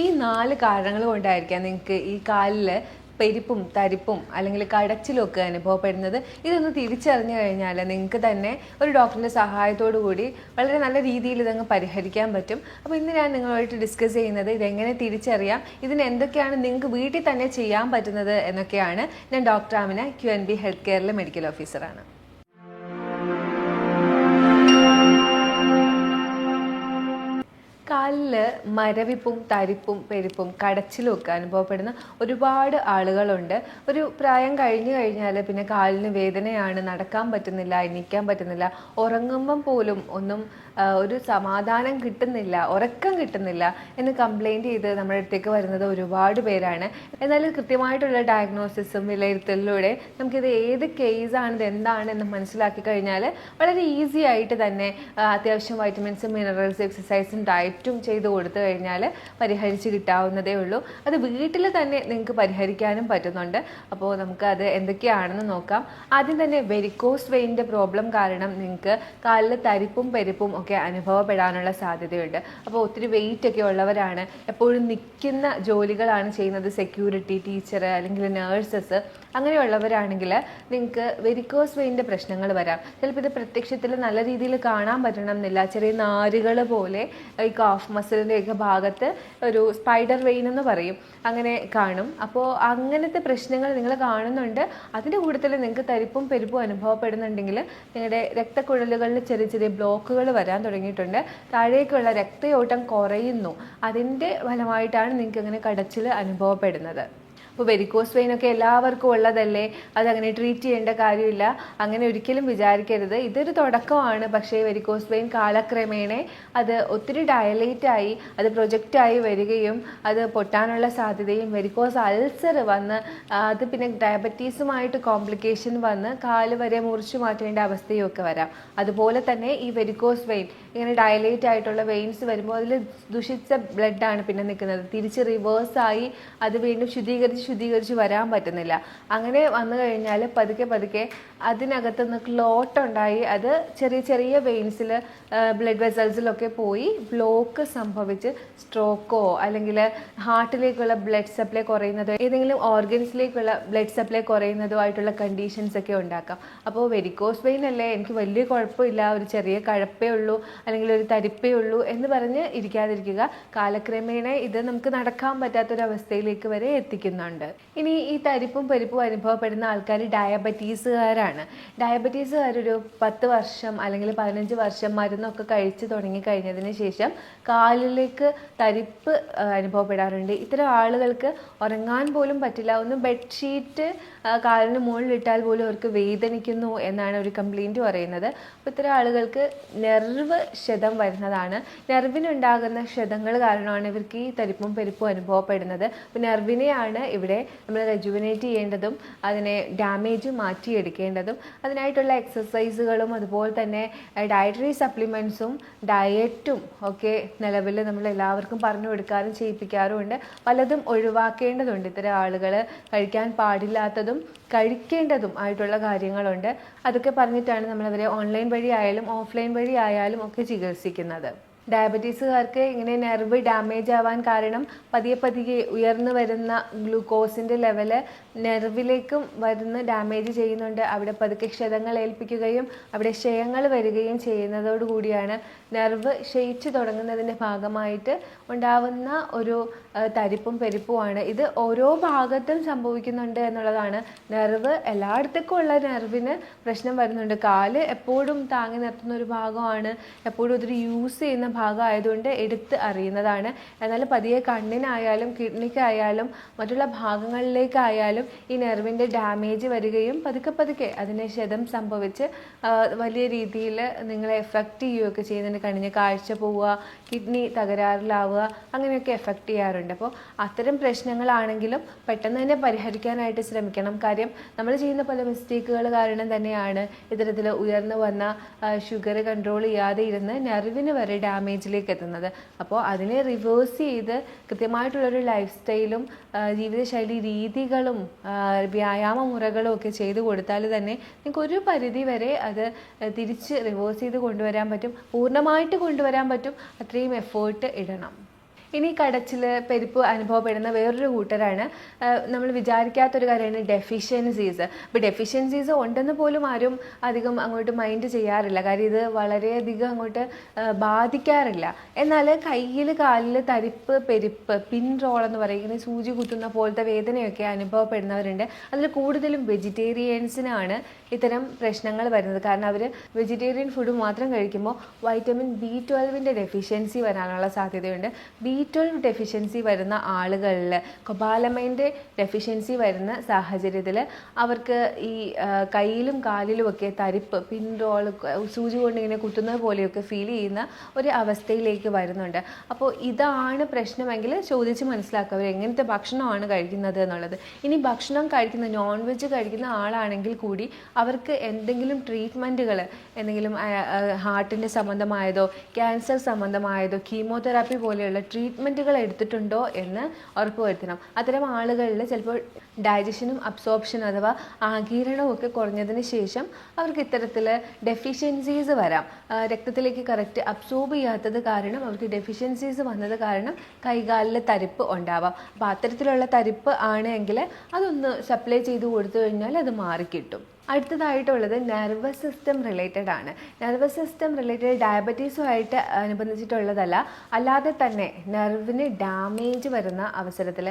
ഈ നാല് കാരണങ്ങൾ കൊണ്ടായിരിക്കാം നിങ്ങൾക്ക് ഈ കാലിൽ പെരിപ്പും തരിപ്പും അല്ലെങ്കിൽ കടച്ചിലും ഒക്കെ അനുഭവപ്പെടുന്നത്. ഇതൊന്ന് തിരിച്ചറിഞ്ഞു കഴിഞ്ഞാൽ നിങ്ങൾക്ക് തന്നെ ഒരു ഡോക്ടറിന്റെ സഹായത്തോടു കൂടി വളരെ നല്ല രീതിയിൽ ഇതങ്ങ് പരിഹരിക്കാൻ പറ്റും. അപ്പോൾ ഇന്ന് ഞാൻ നിങ്ങളുമായിട്ട് ഡിസ്കസ് ചെയ്യുന്നത് ഇതെങ്ങനെ തിരിച്ചറിയാം ഇതിന് എന്തൊക്കെയാണ് നിങ്ങൾക്ക് വീട്ടിൽ തന്നെ ചെയ്യാൻ പറ്റുന്നത് എന്നൊക്കെയാണ്. ഞാൻ doctor Amina Q N B health കെയറിലെ medical ഓഫീസറാണ് കാലിൽ മരവിപ്പും തരിപ്പും പെരുപ്പും കടച്ചിലും ഒക്കെ അനുഭവപ്പെടുന്ന ഒരുപാട് ആളുകളുണ്ട്. ഒരു പ്രായം കഴിഞ്ഞു കഴിഞ്ഞാൽ പിന്നെ കാലിന് വേദനയാണ് നടക്കാൻ പറ്റുന്നില്ല എണീക്കാൻ പറ്റുന്നില്ല ഉറങ്ങുമ്പം പോലും ഒന്നും ഒരു സമാധാനം കിട്ടുന്നില്ല ഉറക്കം കിട്ടുന്നില്ല എന്ന് കംപ്ലൈന്റ് ചെയ്ത് നമ്മുടെ അടുത്തേക്ക് വരുന്നത് ഒരുപാട് പേരാണ്. എന്നാൽ കൃത്യമായിട്ടുള്ള ഡയഗ്നോസിസും വിലയിരുത്തലിലൂടെ നമുക്കിത് ഏത് കേസാണ് ഇത് എന്താണ് എന്ന് മനസ്സിലാക്കി കഴിഞ്ഞാൽ വളരെ ഈസി ആയിട്ട് തന്നെ അത്യാവശ്യം വൈറ്റമിൻസും മിനറൽസും എക്സസൈസും ഡയറ്റും ചെയ്ത് കൊടുത്തു കഴിഞ്ഞാൽ പരിഹരിച്ച് കിട്ടാവുന്നതേ ഉള്ളൂ. അത് വീട്ടിൽ തന്നെ നിങ്ങൾക്ക് പരിഹരിക്കാനും പറ്റുന്നുണ്ട്. അപ്പോൾ നമുക്ക് അത് എന്തൊക്കെയാണെന്ന് നോക്കാം. ആദ്യം തന്നെ വെരിക്കോസ് വെയിന്റെ പ്രോബ്ലം കാരണം നിങ്ങൾക്ക് കാലിൽ തരിപ്പും പെരുപ്പും ഒക്കെ അനുഭവപ്പെടാനുള്ള സാധ്യതയുണ്ട്. അപ്പോൾ ഒത്തിരി വെയിറ്റ് ഒക്കെ ഉള്ളവരാണ് എപ്പോഴും നിൽക്കുന്ന ജോലികളാണ് ചെയ്യുന്നത്. സെക്യൂരിറ്റി ടീച്ചർ അല്ലെങ്കിൽ നേഴ്സസ് അങ്ങനെയുള്ളവരാണെങ്കിൽ നിങ്ങൾക്ക് വെരിക്കോസ് വെയിന്റെ പ്രശ്നങ്ങൾ വരാം. ചിലപ്പോൾ ഇത് പ്രത്യക്ഷത്തിൽ നല്ല രീതിയിൽ കാണാൻ പറ്റണം എന്നില്ല ചെറിയ നാരുകൾ പോലെ ഈ കാഫ് മസിലിന്റെയൊക്കെ ഭാഗത്ത് ഒരു സ്പൈഡർ വെയിൻ എന്ന് പറയും. അങ്ങനെ കാണും. അപ്പോൾ അങ്ങനത്തെ പ്രശ്നങ്ങൾ നിങ്ങൾ കാണുന്നുണ്ട്. അതിന്റെ കൂട്ടത്തിൽ നിങ്ങൾക്ക് തരിപ്പും പെരുപ്പും അനുഭവപ്പെടുന്നുണ്ടെങ്കിൽ നിങ്ങളുടെ രക്തക്കുഴലുകളിൽ ചെറിയ ചെറിയ ബ്ലോക്കുകൾ വരാൻ തുടങ്ങിയിട്ടുണ്ട്. താഴേക്കുള്ള രക്തയോട്ടം കുറയുന്നു. അതിന്റെ ഫലമായിട്ടാണ് നിങ്ങൾക്ക് അങ്ങനെ കടച്ചിൽ അനുഭവപ്പെടുന്നത്. അപ്പോൾ വെരിക്കോസ് വെയിനൊക്കെ എല്ലാവർക്കും ഉള്ളതല്ലേ? അതങ്ങനെ ട്രീറ്റ് ചെയ്യേണ്ട കാര്യമില്ല. അങ്ങനെ ഒരിക്കലും വിചാരിക്കരുത്. ഇതൊരു തുടക്കമാണ്. പക്ഷേ വെരിക്കോസ് വെയിൻ കാലക്രമേണ അത് ഒത്തിരി ഡയലേറ്റ് ആയി അത് പ്രൊജക്റ്റായി വരികയും അത് പൊട്ടാനുള്ള സാധ്യതയും വെരിക്കോസ് അൾസർ വന്ന് അത് പിന്നെ ഡയബറ്റീസുമായിട്ട് കോംപ്ലിക്കേഷൻ വന്ന് കാൽ വരെ മുറിച്ചു മാറ്റേണ്ട അവസ്ഥയും ഒക്കെ വരാം. അതുപോലെ തന്നെ ഈ വെരിക്കോസ് വെയിൻ ഇങ്ങനെ ഡയലേറ്റ് ആയിട്ടുള്ള വെയിൻസ് വരുമ്പോൾ അതിൽ ദുഷിച്ച ബ്ലഡാണ് പിന്നെ നിൽക്കുന്നത്. തിരിച്ച് റിവേഴ്സായി അത് വീണ്ടും ശുദ്ധീകരിച്ച് ശുദ്ധീകരിച്ച് വരാൻ പറ്റുന്നില്ല. അങ്ങനെ വന്നു കഴിഞ്ഞാൽ പതുക്കെ പതുക്കെ അതിനകത്ത് നിന്ന് ക്ലോട്ട് ഉണ്ടായി അത് ചെറിയ ചെറിയ വെയിൻസിൽ ബ്ലഡ് വെസൽസിലൊക്കെ പോയി ബ്ലോക്ക് സംഭവിച്ച് സ്ട്രോക്കോ അല്ലെങ്കിൽ ഹാർട്ടിലേക്കുള്ള ബ്ലഡ് സപ്ലൈ കുറയുന്നതോ ഏതെങ്കിലും ഓർഗൻസിലേക്കുള്ള ബ്ലഡ് സപ്ലൈ കുറയുന്നതോ ആയിട്ടുള്ള കണ്ടീഷൻസ് ഒക്കെ ഉണ്ടാക്കാം. അപ്പോൾ വെരിക്കോസ് വെയിൻ അല്ലേ? എനിക്ക് വലിയ കുഴപ്പമില്ല. ഒരു ചെറിയ കഴപ്പേ ഉള്ളൂ. അല്ലെങ്കിൽ ഒരു തരിപ്പേ ഉള്ളൂ എന്ന് പറഞ്ഞ് ഇരിക്കാതിരിക്കുക. കാലക്രമേണ ഇത് നമുക്ക് നടക്കാൻ പറ്റാത്തൊരവസ്ഥയിലേക്ക് വരെ എത്തിക്കുന്നുണ്ട്. ഇനി ഈ തരിപ്പും പരിപ്പും അനുഭവപ്പെടുന്ന ആൾക്കാർ ഡയബറ്റീസുകാരാണ്. ഡയബറ്റീസുകാരൊരു പത്ത് വർഷം അല്ലെങ്കിൽ പതിനഞ്ച് വർഷം മരുന്നൊക്കെ കഴിച്ച് തുടങ്ങി കഴിഞ്ഞതിന് ശേഷം കാലിലേക്ക് തരിപ്പ് അനുഭവപ്പെടാറുണ്ട്. ഇത്തരം ആളുകൾക്ക് ഉറങ്ങാൻ പോലും പറ്റില്ല. ഒന്ന് ബെഡ്ഷീറ്റ് കാലിന് മുകളിലിട്ടാൽ പോലും അവർക്ക് വേദനിക്കുന്നു എന്നാണ് ഒരു കംപ്ലൈന്റ് പറയുന്നത്. അപ്പോൾ ഇത്തരം ആളുകൾക്ക് നെർവ് ക്ഷതം വരുന്നതാണ്. നെർവിനുണ്ടാകുന്ന ക്ഷതങ്ങൾ കാരണമാണ് ഇവർക്ക് ഈ തരിപ്പും പെരുപ്പും അനുഭവപ്പെടുന്നത്. അപ്പോൾ നെർവിനെയാണ് ഇവിടെ നമ്മൾ റെജുവിനേറ്റ് ചെയ്യേണ്ടതും അതിനെ ഡാമേജ് മാറ്റിയെടുക്കേണ്ടതും അതിനായിട്ടുള്ള എക്സസൈസുകളും അതുപോലെ തന്നെ ഡയറ്ററി സപ്ലിമെന്റ്സും ഡയറ്റും ഒക്കെ നിലവിൽ നമ്മൾ എല്ലാവർക്കും പറഞ്ഞു കൊടുക്കാറും ചെയ്യിപ്പിക്കാറുമുണ്ട് പലതും ഒഴിവാക്കേണ്ടതുണ്ട്. ഇത്തരം ആളുകൾ കഴിക്കാൻ പാടില്ലാത്തതും കഴിക്കേണ്ടതും ആയിട്ടുള്ള കാര്യങ്ങളുണ്ട്. അതൊക്കെ പറഞ്ഞിട്ടാണ് നമ്മളവരെ ഓൺലൈൻ വഴി ആയാലും ഓഫ്ലൈൻ വഴി ആയാലും ഒക്കെ ചികിത്സിക്കുന്നത്. ഡയബറ്റീസുകാർക്ക് ഇങ്ങനെ നെർവ് ഡാമേജ് ആവാൻ കാരണം പതിയെ പതിയെ ഉയർന്നു വരുന്ന ഗ്ലൂക്കോസിന്റെ ലെവൽ നെർവിലേക്കും വരുന്ന ഡാമേജ് ചെയ്യുന്നുണ്ട്. അവിടെ പതുക്കെ ക്ഷതങ്ങൾ ഏൽപ്പിക്കുകയും അവിടെ ക്ഷയങ്ങൾ വരികയും ചെയ്യുന്നതോടുകൂടിയാണ് നെർവ് ക്ഷയിച്ചു തുടങ്ങുന്നതിന്റെ ഭാഗമായിട്ട് ഉണ്ടാവുന്ന ഒരു തരിപ്പും പെരുപ്പുമാണ്. ഇത് ഓരോ ഭാഗത്തും സംഭവിക്കുന്നുണ്ട് എന്നുള്ളതാണ്. നെർവ് എല്ലായിടത്തേക്കും ഉള്ള നെർവിന് പ്രശ്നം വരുന്നുണ്ട്. കാൽ എപ്പോഴും താങ്ങി നിർത്തുന്ന ഒരു ഭാഗമാണ്. എപ്പോഴും ഇതൊരു യൂസ് ചെയ്യുന്ന ഭാഗമായതുകൊണ്ട് എടുത്ത് അറിയുന്നതാണ്. എന്നാൽ പതിയെ കണ്ണിനായാലും കിഡ്നിക്കായാലും മറ്റുള്ള ഭാഗങ്ങളിലേക്കായാലും ഈ നെർവിന്റെ ഡാമേജ് വരികയും പതുക്കെ പതുക്കെ അതിന് ക്ഷതം സംഭവിച്ച് വലിയ രീതിയിൽ നിങ്ങളെ എഫക്റ്റ് ചെയ്യുകയൊക്കെ ചെയ്യുന്നുണ്ട്. കണ്ണിന് കാഴ്ച പോവുക കിഡ്നി തകരാറിലാവുക അങ്ങനെയൊക്കെ എഫക്റ്റ് ചെയ്യാറുണ്ട്. അപ്പോൾ അത്തരം പ്രശ്നങ്ങളാണെങ്കിലും പെട്ടെന്ന് തന്നെ പരിഹരിക്കാനായിട്ട് ശ്രമിക്കണം. കാര്യം നമ്മൾ ചെയ്യുന്ന പല മിസ്റ്റേക്കുകൾ കാരണം തന്നെയാണ് ഇത്തരത്തിൽ ഉയർന്നു വന്ന ഷുഗർ കൺട്രോൾ ചെയ്യാതെ ഇരുന്ന് നെർവിന് വരെ ഡാമേജിലേക്ക് എത്തുന്നത്. അപ്പോൾ അതിനെ റിവേഴ്സ് ചെയ്ത് കൃത്യമായിട്ടുള്ളൊരു ലൈഫ് സ്റ്റൈലും ജീവിതശൈലി രീതികളും വ്യായാമ മുറകളും ഒക്കെ ചെയ്തു കൊടുത്താൽ തന്നെ നിങ്ങൾക്ക് ഒരു പരിധി വരെ അത് തിരിച്ച് റിവേഴ്സ് ചെയ്ത് കൊണ്ടുവരാൻ പറ്റും. പൂർണമായിട്ട് കൊണ്ടുവരാൻ പറ്റും. അത്രയും എഫേർട്ട് ഇടണം. ഇനി കടച്ചിൽ പെരുപ്പ് അനുഭവപ്പെടുന്ന വേറൊരു കൂട്ടരാണ്. നമ്മൾ വിചാരിക്കാത്തൊരു കാര്യമാണ് ഡെഫിഷ്യൻസീസ് ഇപ്പോൾ ഡെഫിഷ്യൻസീസ് ഉണ്ടെന്ന് പോലും ആരും അധികം അങ്ങോട്ട് മൈൻഡ് ചെയ്യാറില്ല. കാര്യം ഇത് വളരെയധികം അങ്ങോട്ട് ബാധിക്കാറില്ല. എന്നാൽ കയ്യിൽ കാലിൽ തരിപ്പ് പെരുപ്പ് പിൻ റോൾ എന്ന് പറയുന്നത് സൂചി കുത്തുന്ന പോലത്തെ വേദനയൊക്കെ അനുഭവപ്പെടുന്നവരുണ്ട്. അതിൽ കൂടുതലും വെജിറ്റേറിയൻസിനാണ് ഇത്തരം പ്രശ്നങ്ങൾ വരുന്നത്. കാരണം അവർ വെജിറ്റേറിയൻ ഫുഡ് മാത്രം കഴിക്കുമ്പോൾ വൈറ്റമിൻ ബി ട്വൽവിന്റെ ഡെഫിഷ്യൻസി വരാനുള്ള സാധ്യതയുണ്ട്. ബി ട്വൽവ് ഡെഫിഷ്യൻസി വരുന്ന ആളുകളിൽ കൊബാലമൈന്റെ ഡെഫിഷ്യൻസി വരുന്ന സാഹചര്യത്തിൽ അവർക്ക് ഈ കയ്യിലും കാലിലുമൊക്കെ തരിപ്പ് പിൻറോൾ സൂചി കൊണ്ട് ഇങ്ങനെ കുത്തുന്നത് പോലെയൊക്കെ ഫീൽ ചെയ്യുന്ന ഒരു അവസ്ഥയിലേക്ക് വരുന്നുണ്ട്. അപ്പോൾ ഇതാണ് പ്രശ്നമെങ്കിൽ ചോദിച്ച് മനസ്സിലാക്കുക അവർ എങ്ങനത്തെ ഭക്ഷണമാണ് കഴിക്കുന്നത് എന്നുള്ളത്. ഇനി ഭക്ഷണം കഴിക്കുന്ന നോൺ വെജ് കഴിക്കുന്ന ആളാണെങ്കിൽ കൂടി അവർക്ക് എന്തെങ്കിലും ട്രീറ്റ്മെന്റുകൾ എന്തെങ്കിലും ഹാർട്ടിന്റെ സംബന്ധമായതോ ക്യാൻസർ സംബന്ധമായതോ കീമോതെറാപ്പി പോലെയുള്ള ട്രീറ്റ്മെന്റുകൾ എടുത്തിട്ടുണ്ടോ എന്ന് ഉറപ്പുവരുത്തണം. അത്തരം ആളുകളിൽ ചിലപ്പോൾ ഡൈജഷനും അബ്സോർപ്ഷനും അഥവാ ആകീരണവും ഒക്കെ കുറഞ്ഞതിന് ശേഷം അവർക്ക് ഇത്തരത്തിൽ ഡെഫിഷ്യൻസീസ് വരാം. രക്തത്തിലേക്ക് കറക്റ്റ് അബ്സോർബ് ചെയ്യാത്തത് കാരണം അവർക്ക് ഡെഫിഷ്യൻസീസ് വന്നത് കാരണം കൈകാലിൽ തരിപ്പ് ഉണ്ടാവാം. അപ്പോൾ അത്തരത്തിലുള്ള തരിപ്പ് ആണെങ്കിൽ അതൊന്ന് സപ്ലൈ ചെയ്ത് കൊടുത്തു കഴിഞ്ഞാൽ അത് മാറിക്കിട്ടും. അടുത്തതായിട്ടുള്ളത് നെർവസ് സിസ്റ്റം റിലേറ്റഡ് ആണ്. നെർവസ് സിസ്റ്റം റിലേറ്റഡ് ഡയബറ്റീസുമായിട്ട് അനുബന്ധിച്ചിട്ടുള്ളതല്ല. അല്ലാതെ തന്നെ നെർവിന് ഡാമേജ് വരുന്ന അവസരത്തിൽ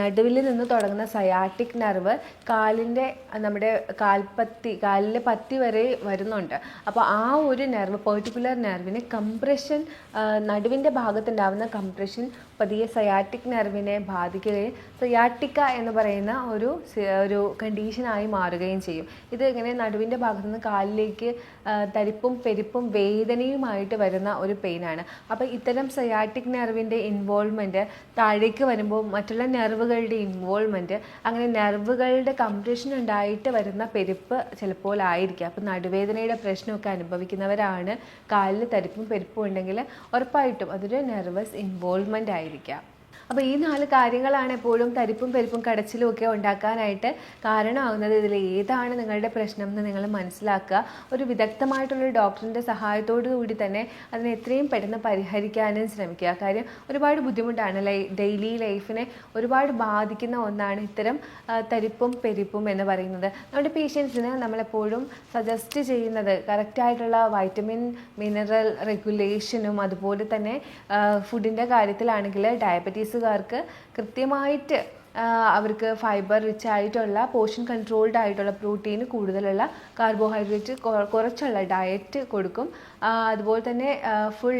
നടുവിൽ നിന്ന് തുടങ്ങുന്ന സയാറ്റിക് നെർവ് കാലിന്റെ നമ്മുടെ കാൽപ്പത്തി കാലിലെ പത്തി വരെ വരുന്നുണ്ട്. അപ്പോൾ ആ ഒരു നെർവ് പെർട്ടിക്കുലർ നെർവിന് കംപ്രഷൻ നടുവിന്റെ ഭാഗത്തുണ്ടാവുന്ന കംപ്രഷൻ പതിയെ സയാറ്റിക് നെർവിനെ ബാധിക്കുകയും സയാറ്റിക്ക എന്ന് പറയുന്ന ഒരു ഒരു കണ്ടീഷനായി മാറുകയും ചെയ്യും. ഇത് ഇങ്ങനെ നടുവിന്റെ ഭാഗത്തു നിന്ന് കാലിലേക്ക് തരിപ്പും പെരിപ്പും വേദനയുമായിട്ട് വരുന്ന ഒരു പെയിനാണ് അപ്പോൾ ഇത്തരം സയാറ്റിക് നെർവിന്റെ ഇൻവോൾവ്മെന്റ് താഴേക്ക് വരുമ്പോൾ മറ്റുള്ള നെർവുകളുടെ ഇൻവോൾവ്മെന്റ് അങ്ങനെ നെർവുകളുടെ കംപ്രഷൻ ഉണ്ടായിട്ട് വരുന്ന പെരുപ്പ് ചിലപ്പോൾ ആയിരിക്കും. അപ്പോൾ നടുവേദനയുടെ പ്രശ്നമൊക്കെ അനുഭവിക്കുന്നവരാണ് കാലിൽ തരിപ്പും പെരുപ്പും ഉണ്ടെങ്കിൽ ഉറപ്പായിട്ടും അതൊരു നെർവസ് ഇൻവോൾവ്മെന്റ് ആയിരിക്കാം. ഉണ്ടായിരിക്കാം അപ്പോൾ ഈ നാല് കാര്യങ്ങളാണ് എപ്പോഴും തരിപ്പും പെരുപ്പും കടച്ചിലും ഒക്കെ ഉണ്ടാക്കാനായിട്ട് കാരണമാകുന്നത്. ഇതിൽ ഏതാണ് നിങ്ങളുടെ പ്രശ്നം എന്ന് നിങ്ങൾ മനസ്സിലാക്കുക. ഒരു വിദഗ്ധമായിട്ടുള്ളൊരു ഡോക്ടറിന്റെ സഹായത്തോടു കൂടി തന്നെ അതിനെ എത്രയും പെട്ടെന്ന് പരിഹരിക്കാനും ശ്രമിക്കുക. കാര്യം ഒരുപാട് ബുദ്ധിമുട്ടാണ് ലൈ ഡെയിലി ലൈഫിനെ ഒരുപാട് ബാധിക്കുന്ന ഒന്നാണ് ഇത്തരം തരിപ്പും പെരിപ്പും എന്ന് പറയുന്നത്. നമ്മുടെ പേഷ്യൻസിന് നമ്മളെപ്പോഴും സജസ്റ്റ് ചെയ്യുന്നത് കറക്റ്റായിട്ടുള്ള വൈറ്റമിൻ മിനറൽ റെഗുലേഷനും അതുപോലെ തന്നെ ഫുഡിന്റെ കാര്യത്തിലാണെങ്കിൽ ഡയബറ്റീസുകാർക്ക് കൃത്യമായിട്ട് അവർക്ക് ഫൈബർ റിച്ച് ആയിട്ടുള്ള പോഷൻ കൺട്രോൾഡ് ആയിട്ടുള്ള പ്രോട്ടീൻ കൂടുതലുള്ള കാർബോഹൈഡ്രേറ്റ് കുറച്ചുള്ള ഡയറ്റ് കൊടുക്കും. അതുപോലെ തന്നെ ഫുൾ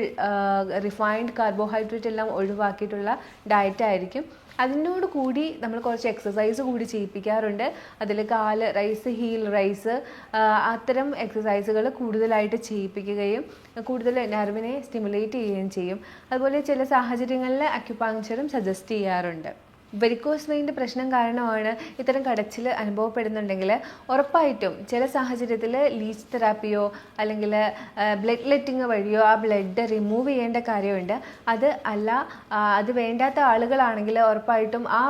റിഫൈൻഡ് കാർബോഹൈഡ്രേറ്റ് എല്ലാം ഒഴിവാക്കിയിട്ടുള്ള ഡയറ്റ് ആയിരിക്കും. അതിനോട് കൂടി നമ്മൾ കുറച്ച് എക്സസൈസ് കൂടി ചെയ്യിപ്പിക്കാറുണ്ട്. അതിൽ കാൽ റൈസ് ഹീൽ റൈസ് അത്തരം എക്സസൈസുകൾ കൂടുതലായിട്ട് ചെയ്യിപ്പിക്കുകയും കൂടുതൽ നെർവിനെ സ്റ്റിമുലേറ്റ് ചെയ്യുകയും ചെയ്യും. അതുപോലെ ചില സാഹചര്യങ്ങളിൽ അക്യുപാങ്ചറും സജസ്റ്റ് ചെയ്യാറുണ്ട്. വെരിക്കോസ് വെയിന്റെ പ്രശ്നം കാരണമാണ് ഇത്തരം കടച്ചിൽ അനുഭവപ്പെടുന്നുണ്ടെങ്കിൽ ഉറപ്പായിട്ടും ചില സാഹചര്യത്തിൽ ലീച്ച് തെറാപ്പിയോ അല്ലെങ്കിൽ ബ്ലഡ് ലെറ്റിങ് വഴിയോ ആ ബ്ലഡ് റിമൂവ് ചെയ്യേണ്ട കാര്യമുണ്ട്. അത് അല്ല അത് വേണ്ടാത്ത ആളുകളാണെങ്കിൽ ഉറപ്പായിട്ടും ആ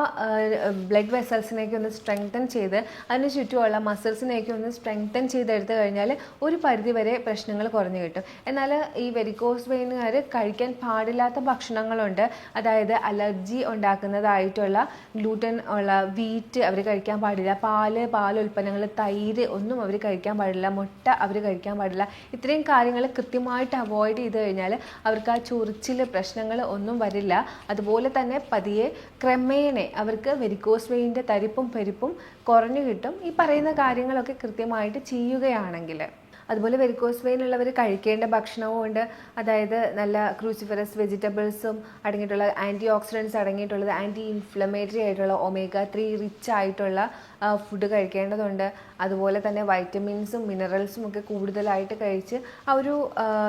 ബ്ലഡ് വെസൽസിനെയൊക്കെ ഒന്ന് സ്ട്രെങ്തൻ ചെയ്ത് അതിന് ചുറ്റുമുള്ള മസിൽസിനെയൊക്കെ ഒന്ന് സ്ട്രെങ്തൻ ചെയ്തെടുത്തു കഴിഞ്ഞാൽ ഒരു പരിധിവരെ പ്രശ്നങ്ങൾ കുറഞ്ഞു കിട്ടും. എന്നാൽ ഈ വെരിക്കോസ് വെയിനുകാർ കഴിക്കാൻ പാടില്ലാത്ത ഭക്ഷണങ്ങളുണ്ട്. അതായത് അലർജി ഉണ്ടാക്കുന്നതായിട്ടുള്ള ഗ്ലൂട്ടൻ ഉള്ള വീറ്റ് അവർ കഴിക്കാൻ പാടില്ല പാൽ പാൽ ഉൽപ്പന്നങ്ങൾ തൈര് ഒന്നും അവർ കഴിക്കാൻ പാടില്ല മുട്ട അവർ കഴിക്കാൻ പാടില്ല. ഇത്രയും കാര്യങ്ങൾ കൃത്യമായിട്ട് അവോയ്ഡ് ചെയ്ത് കഴിഞ്ഞാൽ അവർക്ക് ആ ചൊറിച്ചിൽ പ്രശ്നങ്ങൾ ഒന്നും വരില്ല. അതുപോലെ തന്നെ പതിയെ ക്രമേണ അവർക്ക് വെരിക്കോസ് വെയിന്റെ തരിപ്പും പെരുപ്പും കുറഞ്ഞു കിട്ടും. ഈ പറയുന്ന കാര്യങ്ങളൊക്കെ കൃത്യമായിട്ട് ചെയ്യുകയാണെങ്കിൽ. അതുപോലെ വെരിക്കോസ് വെയിൻ ഉള്ളവർ കഴിക്കേണ്ട ഭക്ഷണവും ഉണ്ട്. അതായത് നല്ല ക്രൂസിഫറസ് വെജിറ്റബിൾസും അടങ്ങിയിട്ടുള്ള ആന്റി ഓക്സിഡൻസ് അടങ്ങിയിട്ടുള്ളത് ആന്റി ഇൻഫ്ലമേറ്ററി ആയിട്ടുള്ള ഒമേഗ ത്രീ റിച്ച് ആയിട്ടുള്ള ഫുഡ് കഴിക്കേണ്ടതുണ്ട്. അതുപോലെ തന്നെ വൈറ്റമിൻസും മിനറൽസും ഒക്കെ കൂടുതലായിട്ട് കഴിച്ച് ആ ഒരു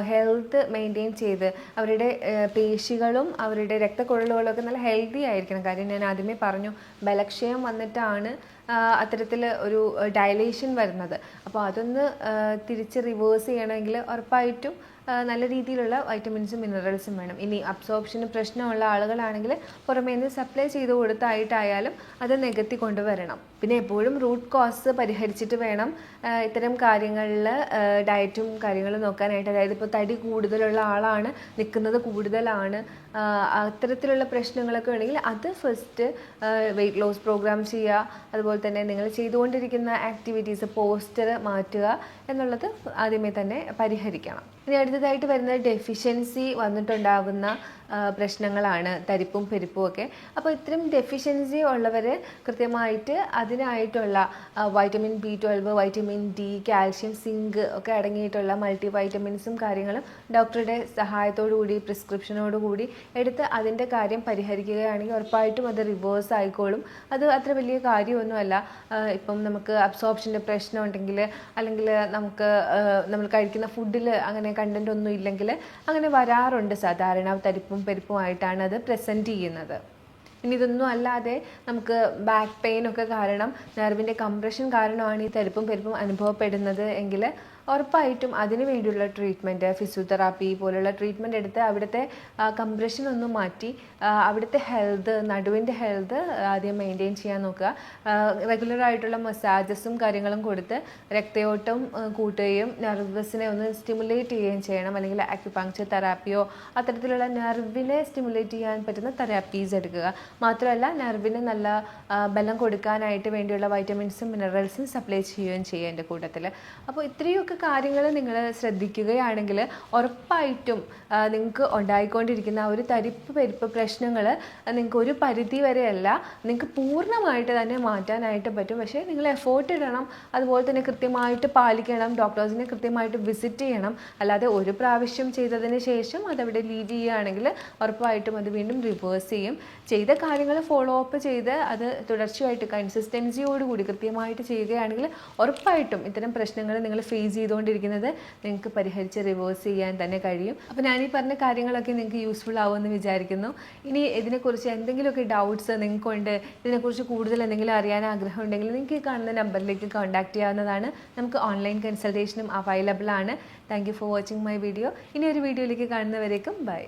ഹെൽത്ത് മെയിന്റെയിൻ ചെയ്ത് അവരുടെ പേശികളും അവരുടെ രക്തക്കുഴലുകളും ഒക്കെ നല്ല ഹെൽത്തി ആയിരിക്കണം. കാര്യം ഞാൻ ആദ്യമേ പറഞ്ഞു ബലക്ഷയം വന്നിട്ടാണ് അത്തരത്തിൽ ഒരു ഡയലേഷൻ വരുന്നത്. അപ്പോൾ അതൊന്ന് തിരിച്ച് റിവേഴ്സ് ചെയ്യണമെങ്കിൽ ഉറപ്പായിട്ടും നല്ല രീതിയിലുള്ള വൈറ്റമിൻസും മിനറൽസും വേണം. ഇനി അബ്സോർപ്ഷന് പ്രശ്നമുള്ള ആളുകളാണെങ്കിൽ പുറമേ നിന്ന് സപ്ലൈ ചെയ്ത് കൊടുത്തായിട്ടായാലും അത് നികത്തി കൊണ്ടുവരണം. പിന്നെ എപ്പോഴും റൂട്ട് കോസ് പരിഹരിച്ചിട്ട് വേണം ഇത്തരം കാര്യങ്ങളിൽ ഡയറ്റും കാര്യങ്ങളും നോക്കാനായിട്ട്. അതായത് ഇപ്പോൾ തടി കൂടുതലുള്ള ആളാണ് നിൽക്കുന്നത് കൂടുതലാണ് അത്തരത്തിലുള്ള പ്രശ്നങ്ങളൊക്കെ ഉണ്ടെങ്കിൽ അത് ഫസ്റ്റ് വെയിറ്റ് ലോസ് പ്രോഗ്രാം ചെയ്യുക. അതുപോലെ തന്നെ നിങ്ങൾ ചെയ്തുകൊണ്ടിരിക്കുന്ന ആക്ടിവിറ്റീസ് പോസ്റ്റർ മാറ്റുക എന്നുള്ളത് ആദ്യമേ തന്നെ പരിഹരിക്കണം. ഇനി അടുത്തതായിട്ട് വരുന്ന ഡെഫിഷ്യൻസി വന്നിട്ടുണ്ടാകുന്ന പ്രശ്നങ്ങളാണ് തരിപ്പും പെരിപ്പും ഒക്കെ. അപ്പോൾ ഇത്തരം ഡെഫിഷ്യൻസി ഉള്ളവർ കൃത്യമായിട്ട് അതിനായിട്ടുള്ള vitamin B twelve vitamin D calcium zinc ഒക്കെ അടങ്ങിയിട്ടുള്ള മൾട്ടി വൈറ്റമിൻസും കാര്യങ്ങളും ഡോക്ടറുടെ സഹായത്തോടു കൂടി പ്രിസ്ക്രിപ്ഷനോട് കൂടി എടുത്ത് അതിന്റെ കാര്യം പരിഹരിക്കുകയാണെങ്കിൽ ഉറപ്പായിട്ടും അത് റിവേഴ്സ് ആയിക്കോളും. അത് അത്ര വലിയ കാര്യമൊന്നുമല്ല. ഇപ്പം നമുക്ക് അബ്സോർപ്ഷന്റെ പ്രശ്നം ഉണ്ടെങ്കിൽ അല്ലെങ്കിൽ നമുക്ക് നമ്മൾ കഴിക്കുന്ന ഫുഡിൽ അങ്ങനെ കണ്ടന്റ് ഒന്നും ഇല്ലെങ്കിൽ അങ്ങനെ വരാറുണ്ട് സാധാരണ തരിപ്പും പെരുപ്പുമായിട്ടാണ് അത് പ്രസന്റ് ചെയ്യുന്നത്. ഇനി ഇതൊന്നും അല്ലാതെ നമുക്ക് ബാക്ക് പെയിൻ ഒക്കെ കാരണം നെർവിന്റെ കംപ്രഷൻ കാരണമാണ് ഈ തരിപ്പും പെരുപ്പും അനുഭവപ്പെടുന്നത് എങ്കിൽ ഉറപ്പായിട്ടും അതിന് വേണ്ടിയുള്ള ട്രീറ്റ്മെന്റ് ഫിസിയോതെറാപ്പി പോലുള്ള ട്രീറ്റ്മെന്റ് എടുത്ത് അവിടുത്തെ കംപ്രഷൻ ഒന്ന് മാറ്റി അവിടുത്തെ ഹെൽത്ത് നടുവിന്റെ ഹെൽത്ത് ആദ്യം മെയിന്റെയിൻ ചെയ്യാൻ നോക്കുക. റെഗുലർ ആയിട്ടുള്ള മസാജസും കാര്യങ്ങളും കൊടുത്ത് രക്തയോട്ടം കൂട്ടുകയും നെർവസിനെ ഒന്ന് സ്റ്റിമുലേറ്റ് ചെയ്യുകയും ചെയ്യണം. അല്ലെങ്കിൽ അക്യുപങ്ക്ചർ തെറാപ്പിയോ അത്തരത്തിലുള്ള നെർവിനെ സ്റ്റിമുലേറ്റ് ചെയ്യാൻ പറ്റുന്ന തെറാപ്പീസ് എടുക്കുക. മാത്രമല്ല നെർവിന് നല്ല ബലം കൊടുക്കാനായിട്ട് വേണ്ടിയുള്ള വൈറ്റമിൻസും മിനറൽസും സപ്ലൈ ചെയ്യുകയും ചെയ്യുക എന്റെ കൂട്ടത്തിൽ അപ്പോൾ ഇത്രയൊക്കെ കാര്യങ്ങൾ നിങ്ങൾ ശ്രദ്ധിക്കുകയാണെങ്കിൽ ഉറപ്പായിട്ടും നിങ്ങൾക്ക് ഉണ്ടായിക്കൊണ്ടിരിക്കുന്ന ആ ഒരു തരിപ്പ് പെരുപ്പ് പ്രശ്നങ്ങൾ നിങ്ങൾക്ക് ഒരു പരിധി വരെയല്ല നിങ്ങൾക്ക് പൂർണമായിട്ട് തന്നെ മാറ്റാനായിട്ട് പറ്റും. പക്ഷേ നിങ്ങൾ എഫേർട്ട് ഇടണം അതുപോലെ തന്നെ കൃത്യമായിട്ട് പാലിക്കണം ഡോക്ടേഴ്സിനെ കൃത്യമായിട്ട് വിസിറ്റ് ചെയ്യണം. അല്ലാതെ ഒരു പ്രാവശ്യം ചെയ്തതിന് ശേഷം അതവിടെ ലീവ് ചെയ്യുകയാണെങ്കിൽ ഉറപ്പായിട്ടും അത് വീണ്ടും റിവേഴ്സ് ചെയ്യും. ചെയ്ത കാര്യങ്ങൾ ഫോളോ അപ്പ് ചെയ്ത് അത് തുടർച്ചയായിട്ട് കൺസിസ്റ്റൻസിയോടുകൂടി കൃത്യമായിട്ട് ചെയ്യുകയാണെങ്കിൽ ഉറപ്പായിട്ടും ഇത്തരം പ്രശ്നങ്ങൾ നിങ്ങൾ ഫേസ് ചെയ്തുകൊണ്ടിരിക്കുന്നത് നിങ്ങൾക്ക് പരിഹരിച്ച് റിവേഴ്സ് ചെയ്യാൻ തന്നെ കഴിയും. അപ്പോൾ ഞാൻ ഈ പറഞ്ഞ കാര്യങ്ങളൊക്കെ നിങ്ങൾക്ക് യൂസ്ഫുൾ ആവുമെന്ന് വിചാരിക്കുന്നു. ഇനി ഇതിനെക്കുറിച്ച് എന്തെങ്കിലുമൊക്കെ ഡൗട്ട്സ് നിങ്ങൾക്കുണ്ട് ഇതിനെക്കുറിച്ച് കൂടുതൽ എന്തെങ്കിലും അറിയാൻ ആഗ്രഹം ഉണ്ടെങ്കിൽ നിങ്ങൾക്ക് ഈ കാണുന്ന നമ്പറിലേക്ക് കോൺടാക്ട് ചെയ്യാവുന്നതാണ്. നമുക്ക് ഓൺലൈൻ കൺസൾട്ടേഷനും അവൈലബിൾ ആണ്. Thank for watching my video ഇനി ഒരു വീഡിയോയിലേക്ക് കാണുന്നവരേക്കും ബൈ